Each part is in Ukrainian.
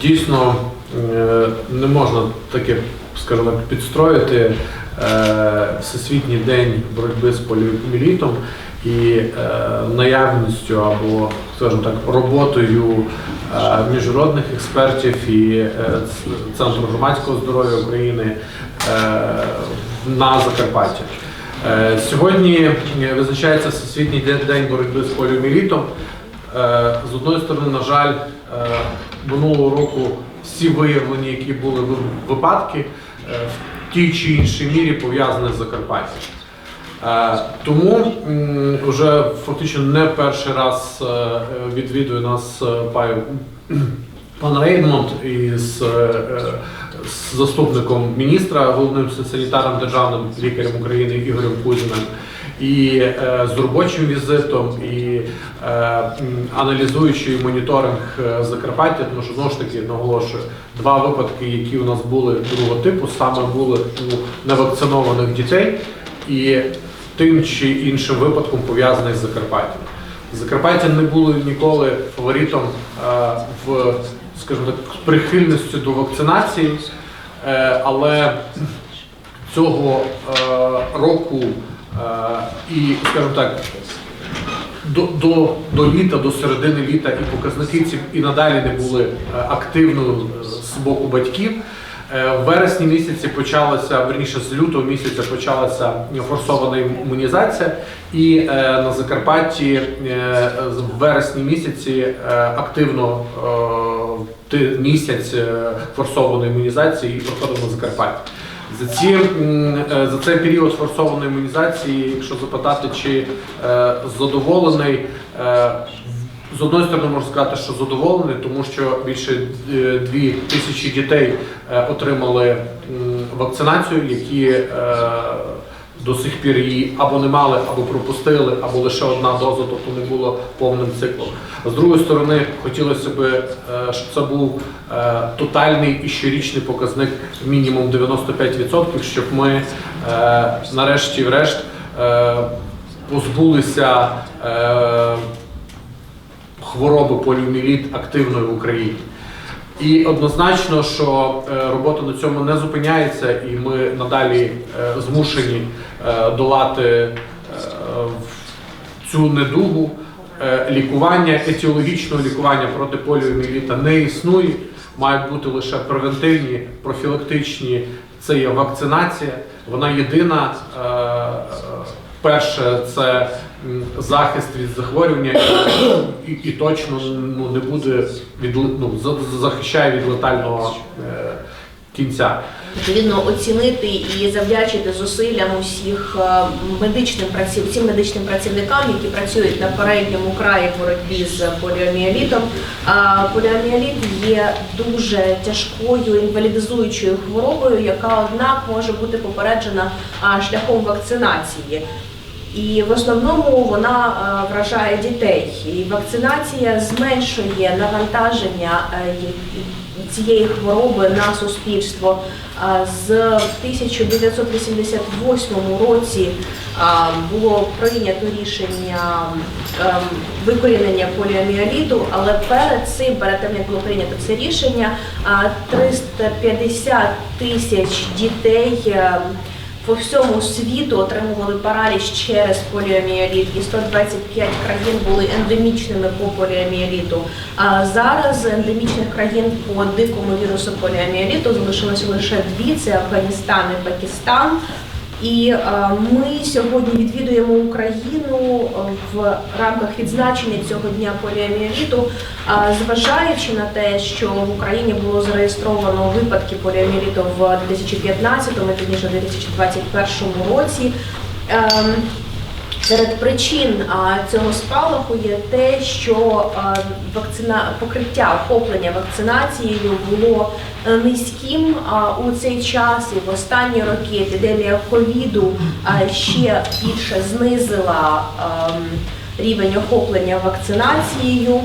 Дійсно, е, не можна таке, скажімо так, підстроїти е, Всесвітній день боротьби з поліоміелітом і е, наявністю або, скажімо так, роботою міжнародних експертів і Центру громадського здоров'я України на Закарпатті. Е, Сьогодні е, визначається Всесвітній день- боротьби з поліоміелітом. Е, З одної сторони, на жаль, минулого року всі виявлені, які були випадки, в тій чи іншій мірі пов'язані з Закарпаттям. Тому вже фактично не перший раз відвідує нас пай- пан Рейдмонд із е, е, з заступником міністра, головним санітаром державним лікарем України Ігорем Кузіним, і е, з робочим візитом, і аналізуючи моніторинг Закарпаття, тому що знову ж таки наголошую, два випадки, які у нас були другого типу, саме були у невакцинованих дітей, і тим чи іншим випадком пов'язаний з Закарпаттям. Закарпаття не було ніколи фаворитом в, скажімо так, прихильністю до вакцинації, е, але цього е, року е, і, скажімо так, до, до, до літа, до середини літа і показники ці і надалі не були активною е, з боку батьків. Е, В вересні місяці почалася, верніше з лютого місяця почалася форсована імунізація, і е, на Закарпатті е, в вересні місяці е, активно е, місяць е, форсованої імунізації і проходив на Закарпатті. За ці е, за цей період форсованої імунізації, якщо запитати, чи е, задоволений, е, з одної сторони можу сказати, що задоволений, тому що більше е, дві тисячі дітей е, отримали вакцинацію, які е, до сих пір її або не мали, або пропустили, або лише одна доза, тобто не було повним циклом. З другої сторони, хотілося б, щоб це був тотальний і щорічний показник мінімум 95%, щоб ми нарешті-врешт позбулися хвороби поліоміеліт активної в Україні. І однозначно, що е, робота на цьому не зупиняється, і ми надалі е, змушені е, долати цю недугу. Лікування, етіологічного лікування проти поліоміеліта не існує. Мають бути лише превентивні, профілактичні. Це є вакцинація. Вона єдина. Перше, це захист від захворювання і, і точно ну, не буде від ну, захищає від летального е, кінця. відповідно оцінити і завдячити зусиллям усіх е, медичним праців, всім медичним працівникам, які працюють на передньому краї боротьбі з поліоміелітом. Поліоміеліт є дуже тяжкою інвалідизуючою хворобою, яка однак може бути попереджена шляхом вакцинації. І в основному вона е, вражає дітей. І вакцинація зменшує навантаження е, цієї хвороби на суспільство. Е, З 1988 році було прийнято рішення викорінення поліоміеліту, але перед цим, перед тим як було прийнято це рішення, е, 350 тисяч дітей. По всьому світу отримували параліч через поліоміеліт, і 125 країн були ендемічними по поліоміеліту. А зараз ендемічних країн по дикому вірусу поліоміеліту залишилося лише дві: це Афганістан і Пакистан. І е, ми сьогодні відвідуємо Україну е, в рамках відзначення цього дня поліоміеліту, е, зважаючи на те, що в Україні було зареєстровано випадки поліоміеліту в 2015 і пізніше 2021 році. Серед причин цього спалаху є те, що вакцина покриття охоплення вакцинацією було е, низьким у цей час, і в останні роки епідемія ковіду ще більше знизила ем, рівень охоплення вакцинацією.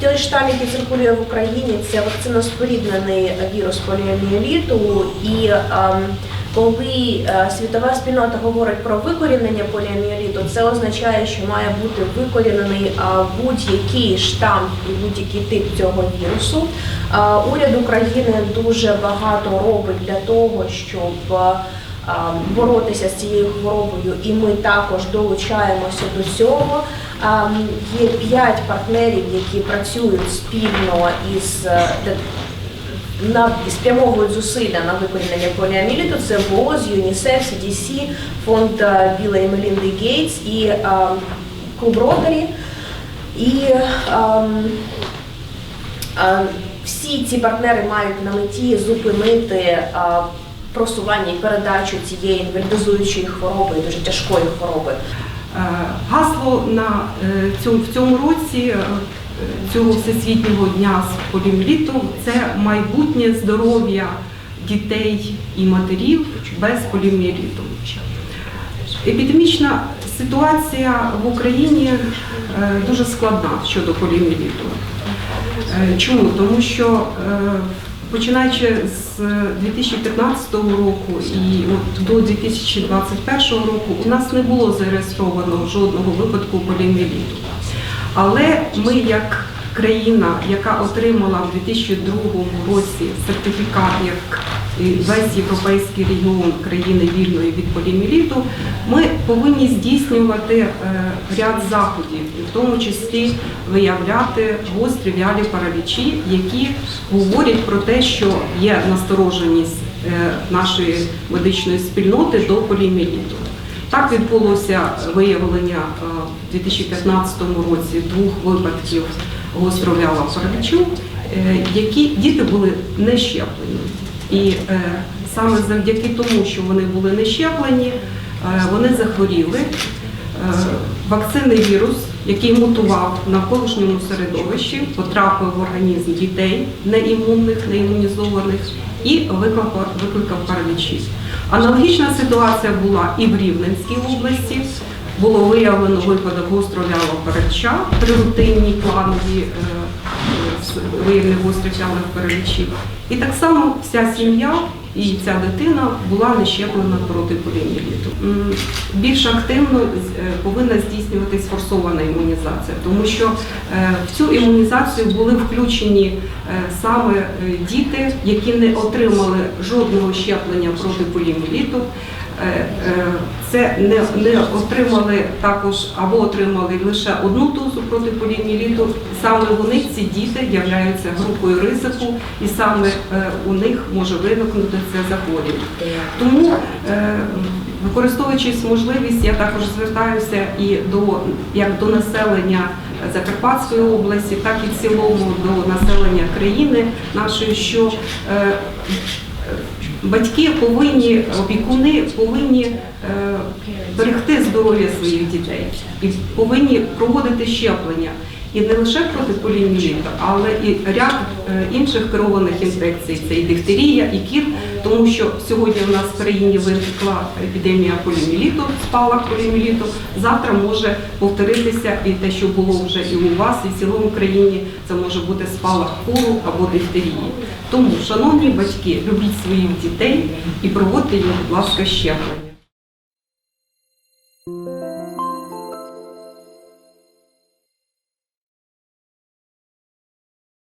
Той штам, який циркулює в Україні, це вакциноспоріднений вірус поліоміеліту, і ем, Коли е, світова спільнота говорить про викорінення поліомієліту, це означає, що має бути викорінений е, будь-який штам і будь-який тип цього вірусу. Е, Уряд України дуже багато робить для того, щоб боротися з цією хворобою, і ми також долучаємося до цього. Ем, Є п'ять партнерів, які працюють спільно із е, на спрямовують зусилля на викорінення поліоміліту. Це ВОЗ, ЮНІСЕФ, CDC, фонд е, Біла і Мелінди Гейтс і ем, клуб Ротарі. І ем, всі ці партнери мають на меті зупинити е, просування і передачу цієї інвалідизуючої хвороби, дуже тяжкої хвороби. Е, Гасло на е, цьому в цьому році е, цього всесвітнього дня з поліоміеліту – це майбутнє здоров'я дітей і матерів без поліоміеліту. Епідемічна ситуація в Україні дуже складна щодо поліоміеліту. Е, Чому? Тому що починаючи з 2015 року і от до 2021 року у нас не було зареєстровано жодного випадку поліоміеліту. Але ми, як країна, яка отримала в 2002 році сертифікат як весь європейський регіон країни вільної від поліоміеліту, ми повинні здійснювати е, ряд заходів, в тому числі виявляти гострі вялі паралічі, які говорять про те, що є настороженість е, нашої медичної спільноти до поліоміеліту. Так відбулося виявлення е, в 2015 році двох випадків гостровялого паралічу, які діти були не щеплені. І е, саме завдяки тому, що вони були не щеплені, е, вони захворіли. Е, Вакцинний вірус, який мутував в навколишньому середовищі, потрапив в організм дітей неімунних, неімунізованих і викликав, викликав паралічі. Аналогічна ситуація була і в Рівненській області. Було виявлено випадок гостролялого параліча при рутинній планові з виявлених гострих паралічів. І так само вся сім'я і ця дитина була не щеплена проти поліоміеліту. Більш активно е, повинна здійснюватись форсована імунізація, тому що е, в цю імунізацію були включені е, саме діти, які не отримали жодного щеплення проти поліоміеліту. Е, е, Це не, не отримали також або отримали лише одну дозу проти поліоміеліту. Саме вони, ці діти, являються групою ризику, і саме е, у них може виникнути це захворювання. Тому, використовуючись можливість, я також звертаюся і до як до населення Закарпатської області, так і в цілому до населення країни нашої, що батьки повинні, опікуни повинні е, берегти здоров'я своїх дітей і повинні проводити щеплення. І не лише проти поліоміеліту, але і ряд е, інших керованих інфекцій. Це і дифтерія, і кір, тому що сьогодні у нас в країні виникла епідемія поліоміеліту, спалах поліоміеліту. Завтра може повторитися і те, що було вже і у вас, і в цілому країні, це може бути спалах кору або дифтерії. Тому, шановні батьки, любіть своїх дітей і проводьте їм, будь ласка, щеплення.